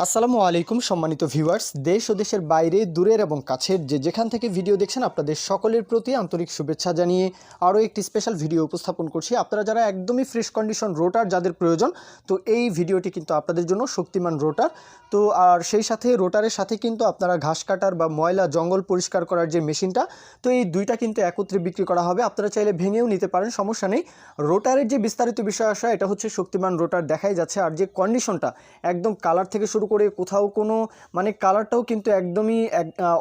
আসসালামু আলাইকুম, সম্মানিত ভিউয়ার্স। দেশ ও দেশের বাইরে, দূরের এবং কাছের যে যেখান থেকে ভিডিও দেখছেন, আপনাদের সকলের প্রতি আন্তরিক শুভেচ্ছা জানিয়ে আরও একটি স্পেশাল ভিডিও উপস্থাপন করছি। আপনারা যারা একদমই ফ্রেশ কন্ডিশন রোটার যাদের প্রয়োজন, তো এই ভিডিওটি কিন্তু আপনাদের জন্য শক্তিমান রোটার তো আর সেই সাথে রোটারের সাথে কিন্তু আপনারা ঘাস কাটার বা ময়লা, জঙ্গল পরিষ্কার করার যে মেশিনটা, তো এই দুইটা কিন্তু একত্রে বিক্রি করা হবে। আপনারা চাইলে ভেঙেও নিতে পারেন, সমস্যা নেই। রোটারের যে বিস্তারিত বিষয় আসা, এটা হচ্ছে শক্তিমান রোটার দেখাই যাচ্ছে। আর যে কন্ডিশনটা একদম কালার থেকে শুরু করে কোথাও কোনো মানে কালারটাও কিন্তু একদমই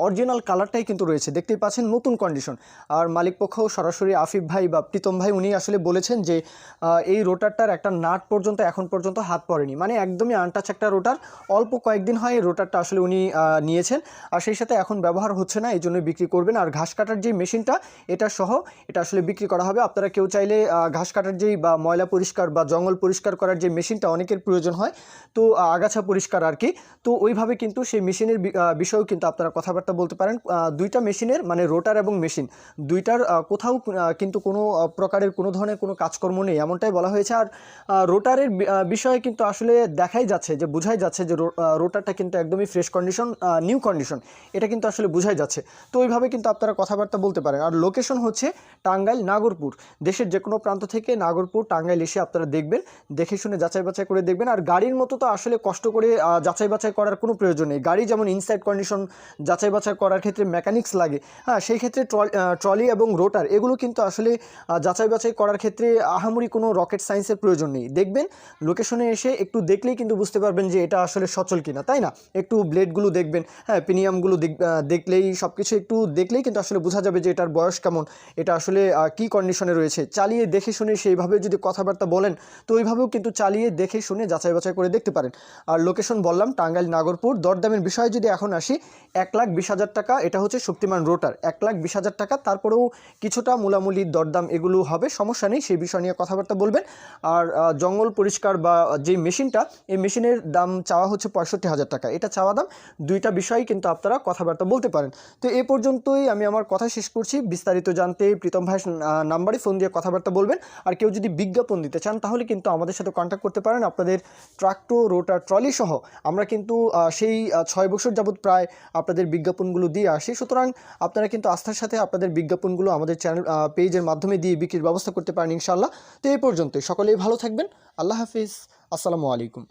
অরিজিনাল কালারটাই কিন্তু রয়েছে। দেখতেই পাচ্ছেন নতুন কন্ডিশন আর মালিক পক্ষও সরাসরি আফিফ ভাই বা প্রীতম ভাই উনি আসলে বলেছেন যে এই রোটারটার একটা নাট পর্যন্ত এখন পর্যন্ত হাত পড়েনি। মানে একদমই আনটাচ একটা রোটার অল্প কয়েকদিন হয় এই রোটারটা আসলে উনি নিয়েছেন। আর সেই সাথে এখন ব্যবহার হচ্ছে না এই জন্য বিক্রি করবেন। আর ঘাস কাটার যে মেশিনটা, এটা সহ এটা আসলে বিক্রি করা হবে। আপনারা কেউ চাইলে ঘাস কাটার যেই বা ময়লা পরিষ্কার বা জঙ্গল পরিষ্কার করার যে মেশিনটা অনেকের প্রয়োজন হয়। তো আগাছা পরিষ্কার আর কি তো ওইভাবে কিন্তু সেই মেশিনের বিষয়েও কিন্তু আপনারা কথাবার্তা বলতে পারেন। দুইটা মেশিনের মানে রোটার এবং মেশিন, দুইটার কোথাও কিন্তু কোনো প্রকারের কোনো ধরনের কোনো কাজকর্ম নেই এমনটাই বলা হয়েছে। আর রোটারের বিষয়ে কিন্তু আসলে দেখাই যাচ্ছে যে, বোঝাই যাচ্ছে যে রোটারটা কিন্তু একদমই ফ্রেশ কন্ডিশন নিউ কন্ডিশন। এটা কিন্তু আসলে বোঝাই যাচ্ছে। তো ওইভাবে কিন্তু আপনারা কথাবার্তা বলতে পারেন। আর লোকেশন হচ্ছে টাঙ্গাইল, নাগরপুর। দেশের যে কোনো প্রান্ত থেকে নাগরপুর, টাঙ্গাইল এসে আপনারা দেখবেন, দেখে শুনে যাচাই বাছাই করে দেখবেন। আর গাড়ির মতো তো আসলে কষ্ট করে যাচাই বাছাই করার কোনো প্রয়োজন নেই। গাড়ি যেমন ইনসাইড কন্ডিশন যাচাই বাছাই করার ক্ষেত্রে মেকানিক্স লাগে হ্যাঁ সেই ক্ষেত্রে ট্রল- এবং রোটার এগুলো কিন্তু আসলে যাচাই বাছাই করার ক্ষেত্রে আহামরি কোনো রকেট সায়েন্সের প্রয়োজন নেই। দেখবেন লোকেশনে এসে একটু দেখলেই কিন্তু বুঝতে পারবেন যে এটা আসলে সচল কিনা, তাই না? একটু ব্লেডগুলো দেখবেন হ্যাঁ পিনিয়ামগুলো দেখ- দেখলেই সব কিছু একটু দেখলেই কিন্তু আসলে বোঝা যাবে যে এটার বয়স কেমন, এটা আসলে কী কন্ডিশনে রয়েছে। চালিয়ে দেখে শুনে সেইভাবে যদি কথাবার্তা বলেন, তো ওইভাবেও কিন্তু চালিয়ে দেখে শুনে যাচাই বাছাই করে দেখতে পারেন। আর লোকেশন বললাম, টাঙ্গাইল নাগরপুর। দরদামের বিষয়ে যদি এখন আসি, এক লাখ বিশ হাজার টাকা, এটা হচ্ছে শক্তিমান রোটার। এক লাখ বিশ হাজার টাকা, তারপরেও কিছুটা মূলামূলি দরদাম এগুলো হবে, সমস্যা নেই, সেই বিষয় নিয়ে কথাবার্তা বলবেন। আর জঙ্গল পরিষ্কার বা যে মেশিনটা, এই মেশিনের দাম চাওয়া হচ্ছে পঁয়ষট্টি হাজার টাকা। এটা চাওয়া দাম, দুইটা বিষয়ই কিন্তু আপনারা কথাবার্তা বলতে পারেন। তো এ পর্যন্তই আমি আমার কথা শেষ করছি। বিস্তারিত জানতে প্রীতম ভাই নাম্বারে ফোন দিয়ে কথাবার্তা বলবেন। আর কেউ যদি বিজ্ঞাপন দিতে চান, তাহলে কিন্তু আমাদের সাথে কন্ট্যাক্ট করতে পারেন। আপনাদের ট্রাক্টর, রোটার, ট্রলি সহ আমরা কিন্তু সেই ছয় বছর যাবৎ প্রায় আপনাদের বিজ্ঞাপনগুলো দিয়ে আসি। সুতরাং আপনারা কিন্তু আস্থার সাথে আপনাদের বিজ্ঞাপনগুলো আমাদের চ্যানেল পেজের মাধ্যমে দিয়ে বিক্রির ব্যবস্থা করতে পারেন ইনশাল্লাহ তো এই পর্যন্তই। সকলেই ভালো থাকবেন। আল্লাহ হাফিজ। আসসালামু আলাইকুম।